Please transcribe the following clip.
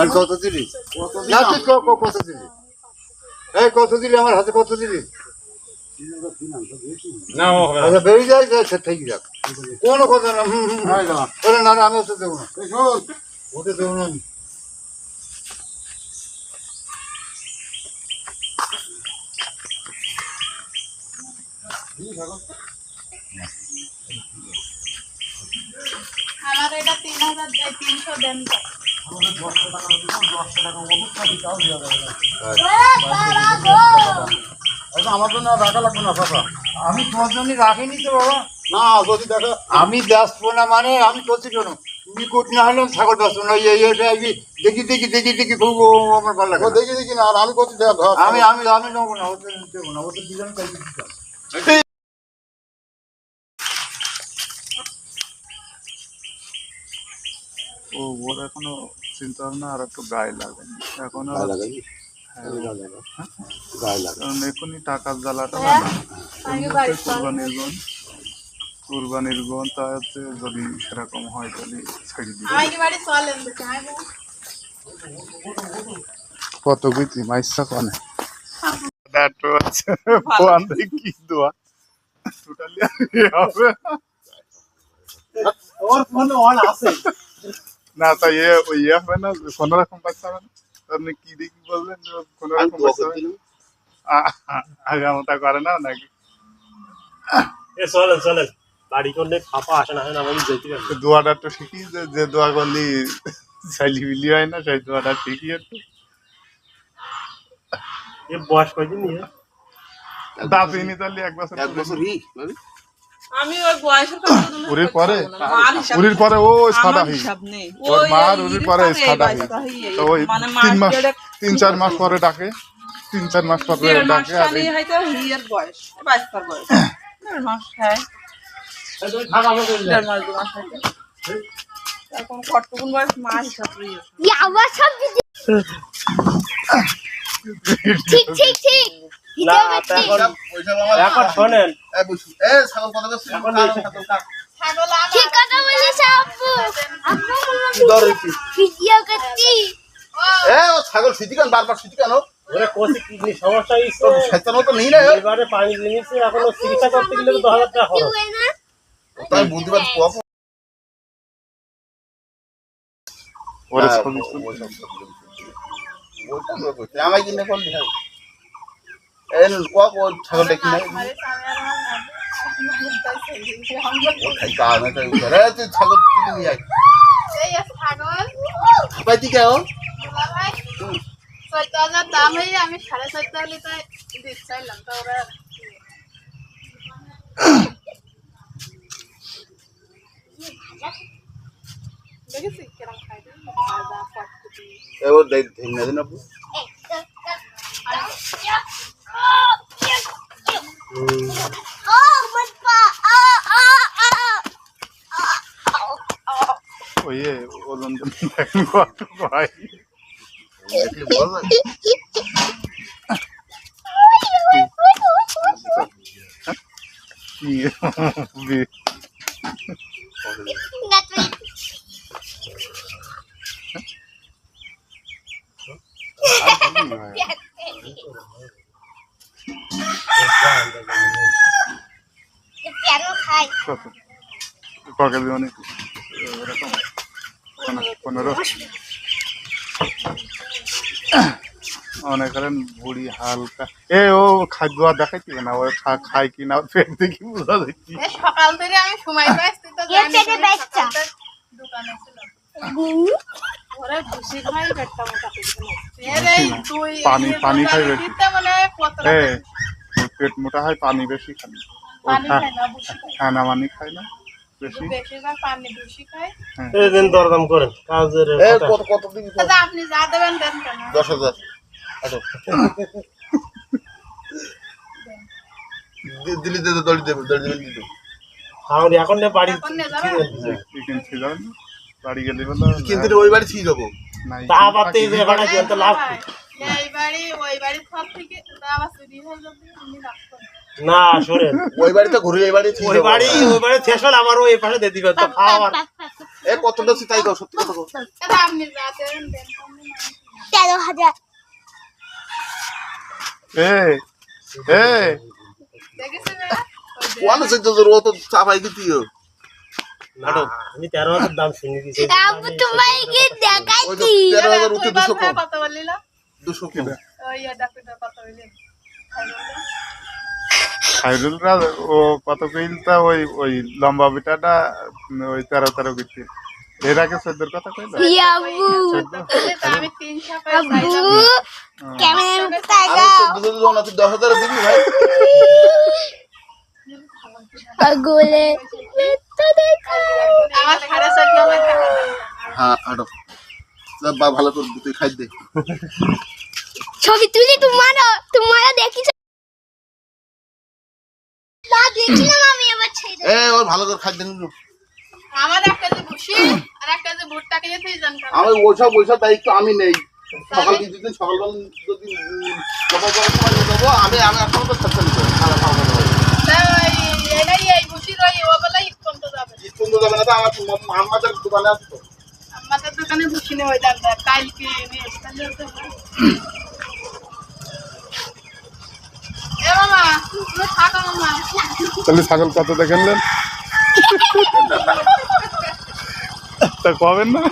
আর কত দিলি? না তুই কত দিলি? এই কত দিলি আমার হাতে? কত দিলি? না। আচ্ছা বেরিয়ে সে থেকে যাক। কোনো কথা না না না আমি ওতে দেবো না। ওতে দেবো না আমি। আমার এটা তিন হাজার তিনশো দেন আমার জন্য রাখা লাগবে না কাকা আমি তোমার জন্য রাখিনি তো বাবা। না যদি দেখো আমি ব্যস্ত না মানে আমি করছি কেন? নিকুট না হলে আমি ছাগল ব্যস্ত না এই এটা দেখি দেখি দেখি দেখি খুব আমার ভালো লাগে। দেখি দেখি না আর আমি করছি দেখা আমি আমি আমি নেব না ওতে দেবো না ওতে দুজন কালকে দিতাম ও ওর এখনও চিন্তা ভাবনা আর একটু গায়ে লাগেনি। এখনও কারণ এখনই টাকার জ্বালাটা আগে বাড়ি চল। কুরবানির গন কুরবানির গন যদি সেরকম হয় তাহলে ছেড়ে দেখি আমি কত গেছি মাইসা কনে। কি দোয়া। টোটালি হবে। ওর ফোনে অন আছে। না তাই এ ওই ইয়ে হবে না কোনো রকম বাচ্চা হবে না আপনি কি দেখি বলবেন? যে কোনো রকম বাচ্চা হবে না? আ- আ- আগামতা করে না নাকি? এ চলেন চলেন। বাড়ি করলে ফাঁপা আসে না আমাকে যেতে পারবে তো দোয়াটা একটু শিখি যে যে দোয়া করলি চাইলি বিলি হয় না সেই দোয়াটা শিখি একটু এ বয়স কয়দিন নিয়ে? দাঁত ইনি তাহলে এক বছর এক বছর ই ভাবি। আমি ওই বয়সের উরির পরে? উরির পরে? ও সাদা ওর ওই মার উরির পরে সাদা হি বাইশটা হি, এই তো ওই মানে তিন মাস তিন চার মাস পরে ডাকে। তিন চার মাস পরে ডাকে আর এই- হয়তো হিয়ের বয়স বাইশটার বয়স। মাস হ্যাঁ। এখন কতক্ষণ বয়স মা হিসাব ঠিক ঠিক ঠিক। না এখন এখন শোনেন ছাগল কথা বলছিস এখন এই ছাগল কাক- ছাগল আমার ঠিক কথা বলিস আব্বু। আব্বু কি ভিডিও করছি এ ও ছাগল সিটি কেন? বারবার সিটি কেন? ওরে কোসি কিডনি সমস্যা হয়েছে তো সেটা তো নেই না এবারে পানি এখনও চিকিৎসা করতে গেলে তো টাকা খরচ। তাই ওরে হ্যাঁ, কিনে কোন দিখাই এই কোয়া কোয়া ছাগল দেখি না আমারে স্বামী আর আমার নাতি। ও খাই কা না তাই রে তুই ছাগল কিনে নিয়ে আয় এই আছে ছাগল ভাই তুই কেও দুলা ভাই চোদ্দ হাজার দাম হয়ে আমি সাড়ে চোদ্দ হলে তাই দিতে চাইলাম তো ওরা দেখেছি কিরম খাই ভাজা চটপটি এ ও দেখ ধেঙ্গা দিন আপু ও বাবা আ আ আ ওই এ ওজন তো কত ভাই দেখলি বল না কি বি- কেন খাই কত ককে দিও নাকি এরকম পনেরো- পনেরো মনে করেন বুড়ি হালকা এ ও খাদ্য আর দেখাইতে না ও খায় কি না পেট দেখি বোঝা যাচ্ছে? সকাল থেকে আমি সময় পাইছি তো পেটে দোকানে পানি- পানি খাই বেশি। মানে ওর পেট মোটা হয় পানি বেশি খালি খায় খানা মানি খায়। না দিন দরদাম করেন কাজের কত কত দিবি আপনি যা দেবেন দেন দশ হাজার। আচ্ছা। দি- দড়ি দেবে দড়ি দেবে দিতে। আমার এখন না বাড়ি চিকেন ছিল বাড়ি গেলে বলো কিন্তু ওই বাড়ি ঠিক যাব। তা আবার তো এই লাভ বাড়ি ওই বাড়ি সব থেকে আবার চুরি হয়ে যাবে আমি না শোনেন ওই বাড়িতে ঘুরে এই বাড়ি ওই বাড়ি ওই বাড়ি শেষ হলে আমার ওই পাশে দিয়ে দিবে তো খাওয়ার এ কতটা আছে তাই কও সত্যি কথা কও আপনি রাতে দেন তেরো হাজার এ এ দেখেছেন ওয়ান আছে তো ও তো চাপাই দিতিও আমি তেরো হাজার দাম শুনি দিয়েছি আব্বু তোমাকে দেখাচ্ছি তেরো হাজার উঠে দুশো কম খাইরুলরা ও কত কইলতা ওই ওই লম্বা বিটাটা ওই তেরো তেরো এর আগে কথা কইল? দশ হাজার দিবি ভাই? পাগলে হ্যাঁ বা ভালো করে তুই খাই দে। ছবি তুলি তোমারও দেখিস না দেখিলাম আমি এবার ছেড়ে এ ওর ভালো করে খাই দেন আমার এক কেজি ভুসি আর এক কেজি ভুট্টা কিনে তুই জান আমি ওইসব ওইসব দায়িত্ব আমি নেই। সকাল দিন যদি সকাল সকাল সময় নিয়ে যাব আমি আমি এখন তো খারাপ খাওয়া যাবে। যাবে না তো আমার আমাদের দোকানে আছে ভুসি নেই ওই দাদা কালকে তাহলে ছাগল কত দেখেনলেন তা কবেন না?